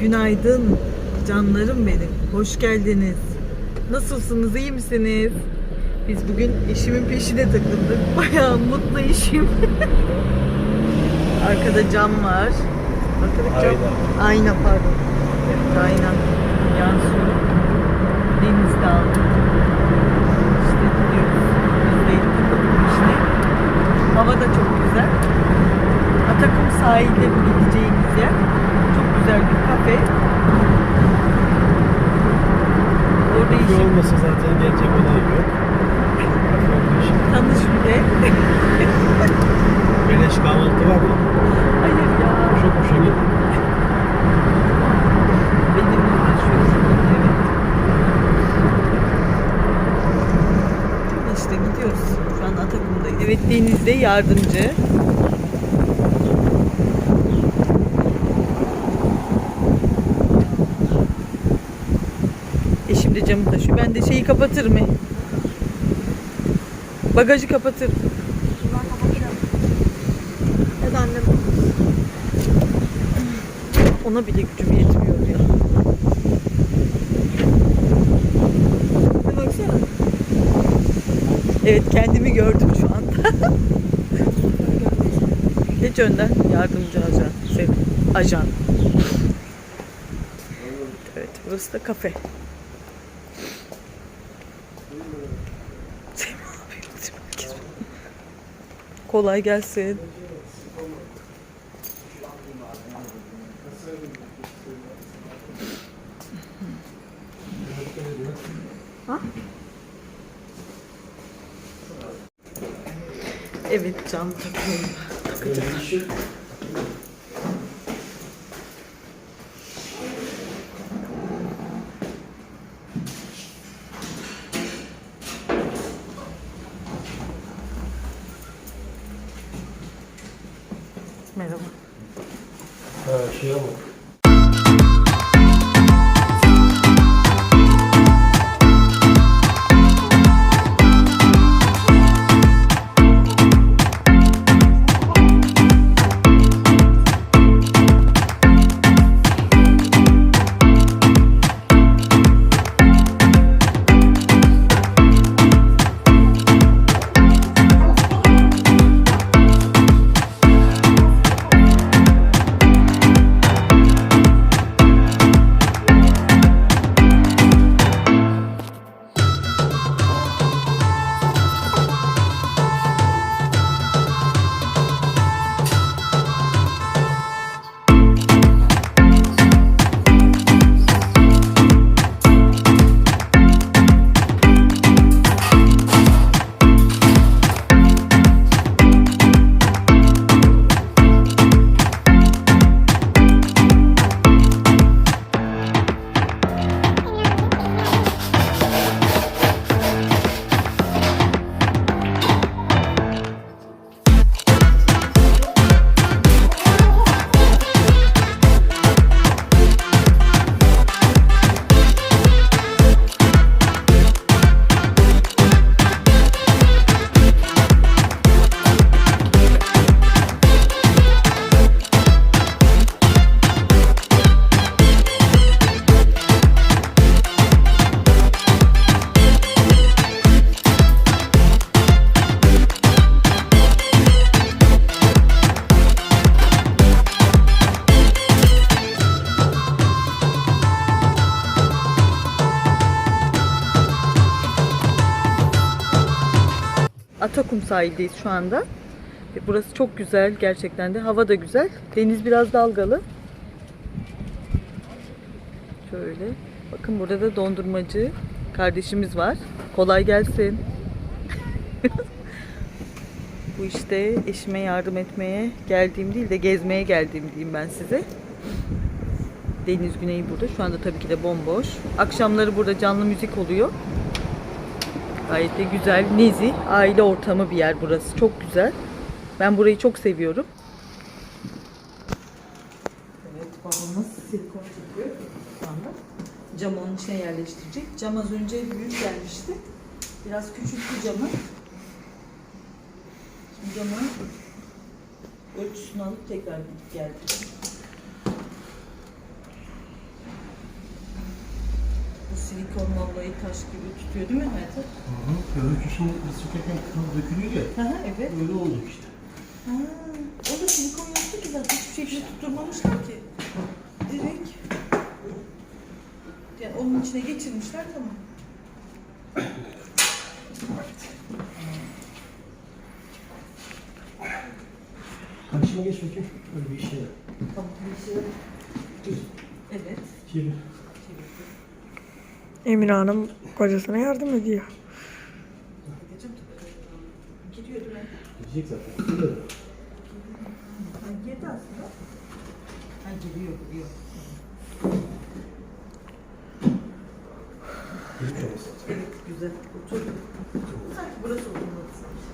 Günaydın canlarım benim. Hoş geldiniz. Nasılsınız? iyi misiniz? Biz bugün eşimin peşine takıldık. Bayağı mutlu eşim. Arkada cam var. Arkada cam. Ayna. Ayna pardon. Evet ayna. Yansıyor. Denizde aldık. İşte gidiyoruz. İşte. Hava da çok güzel. Atakum sahilde bu gideceğimiz yer. Çok güzel bir kafe. Orada Bir işim olmasa zaten gelecek olay yok. Kafe tanış bir de. Beleş kahvaltı var ya. Hayır ya. Koşa koşa git. Benim. Evet. İşte gidiyoruz. Şu an Atakum'dayız. Evet denizde yardımcı. Eşim de camı taşıyor. Ben de şeyi kapatır mı? Bagajı kapatır. Hadi annem. Ona bile gücüm yetmiyor ya. Bir baksana. Evet kendimi gördüm şu anda. Geç önden yardımcı ajan. Şey, ajan. Evet burası da kafe. Kolay gelsin. Evet cam takıyorum. Takacak. Sahildeyiz şu anda. Ve Burası çok güzel gerçekten de. Hava da güzel. Deniz biraz dalgalı. Şöyle. Bakın burada da dondurmacı kardeşimiz var. Kolay gelsin. Bu işte eşime yardım etmeye geldiğim değil de gezmeye geldiğim diyeyim ben size. Deniz Güney burada. Şu anda tabii ki de bomboş. Akşamları burada canlı müzik oluyor. Gayet de güzel, nezih, aile ortamı bir yer burası. Çok güzel. Ben burayı çok seviyorum. Evet, babamız silikon çekiyor şu anda. Camı onun içine yerleştirecek. Cam az önce büyük gelmişti. Biraz küçülttü camı. Şimdi camı ölçüsünü alıp tekrar geldi. Beton vallahi taş gibi tutuyor değil mi Hayatım? Hı hı. Biz sokarken kırmızı dökülüyor ya. Hı hı evet. Öyle oldu işte. Ha, o da silikon yaptı ki zaten hiçbir şekilde tutturmamışlar ki. Direkt. Yani onun içine geçirmişler tamam. Karşıma geç bakayım. Öyle bir işe. Tamam bir şey. Evet. Çevir. Emine Hanım kocasına yardım ediyor. Gidecek zaten. Girdi aslında. Ha olması lazım. Evet güzel. Otur. Sanki burası oturmalı sanki.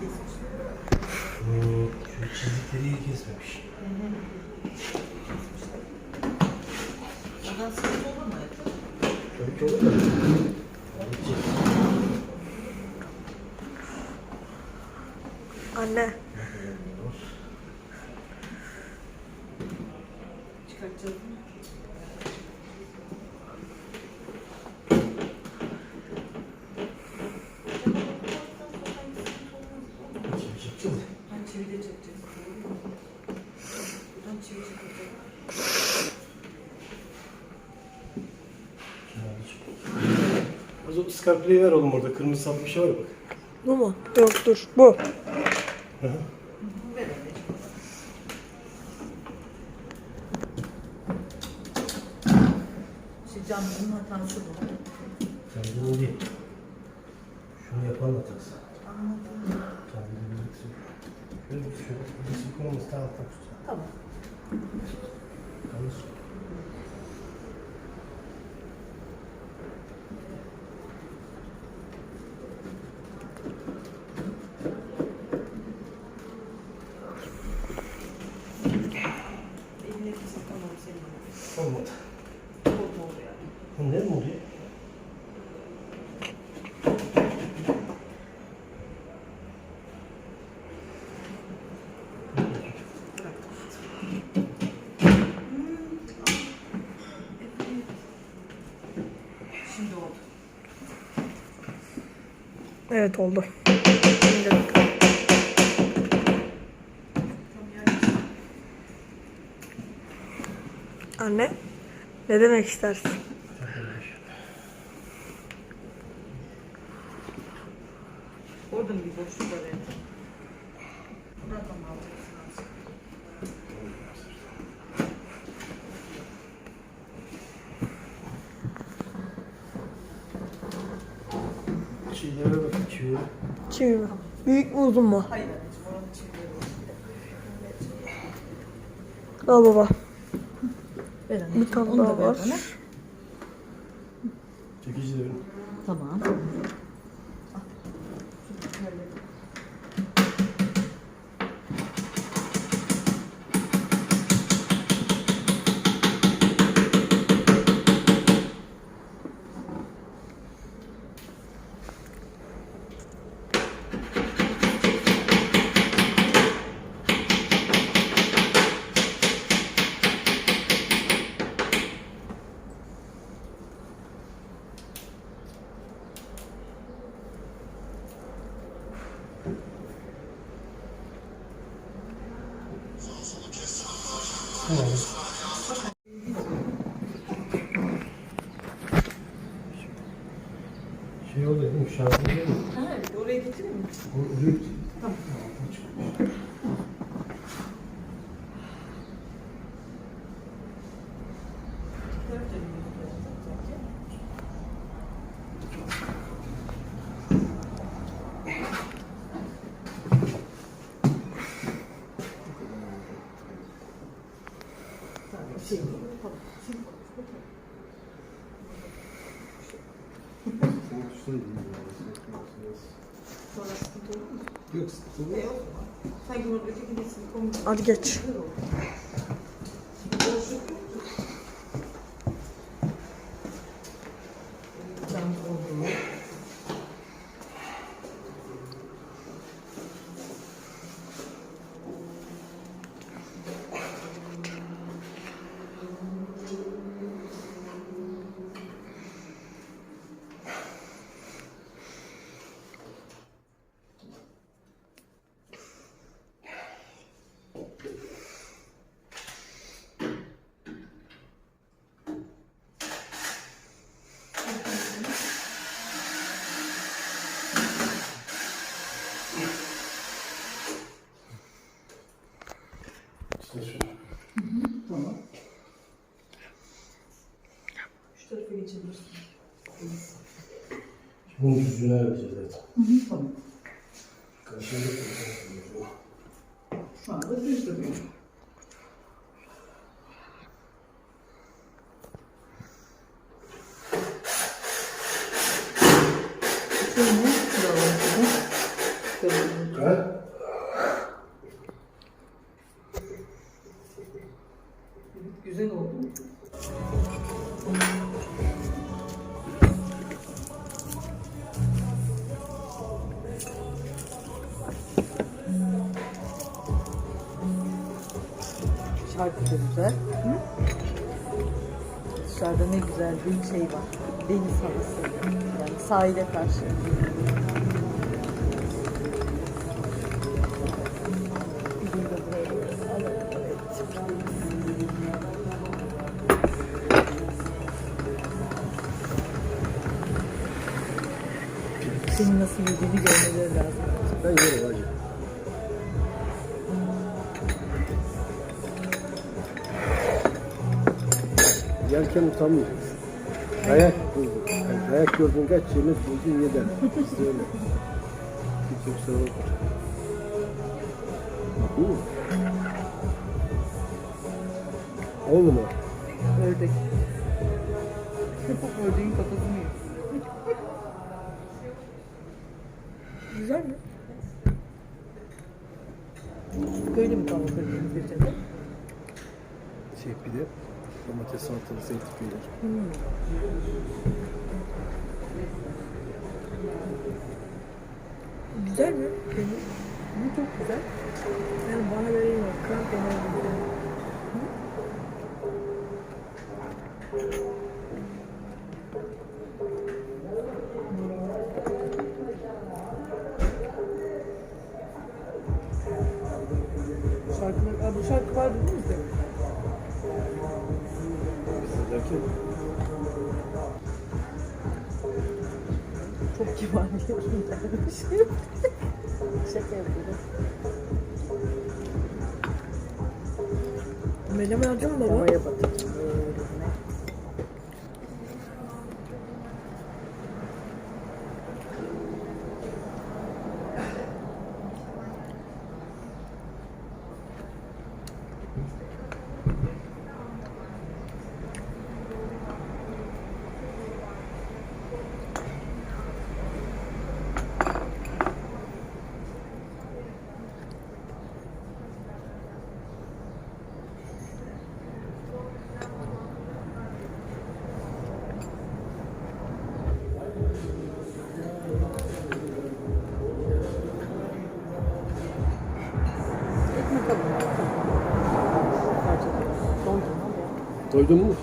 Kesmişler. Çizikleri iyi kesmemiş. Oradan sıkıntı olur mu hayatım? Tabii ki olur da. Gidecek. Anne. Çıkartacağız mı? Çevir çekeceğiz. Ben çivide çekeceğim. Buradan çivi çekeceğim. Kenarda çek. Az o skarplayı ver oğlum orada. Kırmızı saplı bir şey var ya bak. Bu mu? Yok dur. Bu. Anneciğim. İşte camcının hatası bu. Kendini değil. Şunu yapan hatası. Anladım. Kendini bilirsin. Şöyle bir şöyle bir silikon olması daha alttan tut. Tamam. Kalır. Eline kesin tamam senin. Olmadı. Korkma oraya. Bu ne mi oluyor? Şimdi oldu. Evet oldu. Anne. Ne demek istersin? Orada mı bir boşluk var yani? Buradan mı alacaksın azıcık? Şeylere bak. Çiviye. Çivi mi? Büyük mü uzun mu? Hayır anneciğim oranın var. Al baba. Ver anneciğim. Bir tane daha var. Çekici de verin. Tamam. Şey oluyor değil mi? Ha oraya getireyim mi? O oluyor. Tamam. Şey, tamam. Şimdi konuş bakalım. Sonra sıkıntı olur mu? Yok sıkıntı E o zaman. Sanki de silikon Hadi geç. Geçebilirsin. Bunun gücüne vereceğiz zaten. Tamam. Kaşığını koyacağız. Şu anda düz duruyor. Güzel oldu. Şarkı da güzel. Hı? Dışarıda ne güzel bir şey var. Deniz havası. Yani sahile karşı. Senin nasıl yediğini görmeleri lazım. Ben yerim hacı. Yerken utanmayacaksın. Ayak buldun. Yani ayak gördün kaç yemek buldun yeden. İşte öyle. Hiç yoksa olur. Bu mu? Oldu mu? Ördek. Ördeğin kafasını yiyor. Güzel mi? Böyle mi kahvaltı ediyorsunuz gecede? Şey bir de domates salatalı zeytin peynir. Güzel mi? Benim. Bu çok güzel. Yani bana vereyim mi? Kram peyniri. Şarkılar, Çok kibar bir şey yok. Şaka yapıyorum. Meleme alacağım baba. Havaya batıracağım ama. Doydun mu?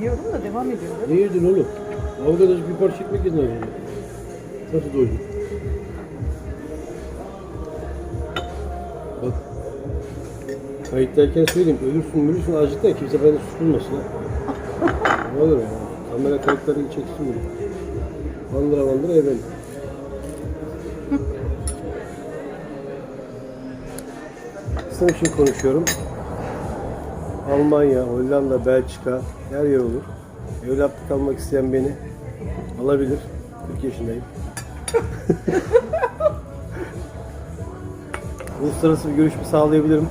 Yiyorum da devam ediyorum. Ne yedin oğlum? Arkadaş bir parça ekmek yedin az önce. Nasıl doydun? Bak. Kayıttayken söyleyeyim. Ölürsün ölürsün acıktan kimse beni suçlamasın ha. ne olur ya. Kamera kayıtları çeksin bunu. Bandıra bandıra efendim. Sizin için konuşuyorum. Almanya, Hollanda, Belçika her yer olur. Evlatlık almak isteyen beni alabilir. 40 yaşındayım. Uluslararası bir görüşme sağlayabilirim.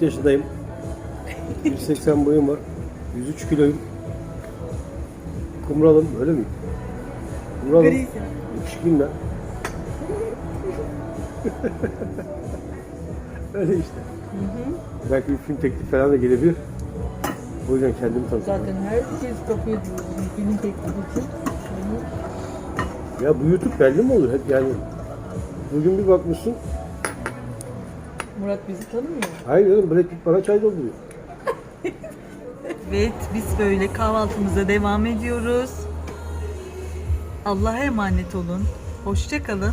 ...40 yaşındayım. 180 boyum var. 103 kiloyum. Kumralım, öyle mi? Kumralım. Grisin. Yakışıklıyım ben. öyle işte. Belki bir film teklifi falan da gelebilir. O yüzden kendimi tanıtıyorum. Zaten herkes kapıyor diyor. Film teklifi için. Ya bu YouTube belli mi olur? Hep yani bugün bir bakmışsın. Murat bizi tanımıyor. Hayır oğlum Brad Pitt bana çay dolduruyor. Evet biz böyle kahvaltımıza devam ediyoruz. Allah'a emanet olun. Hoşça kalın.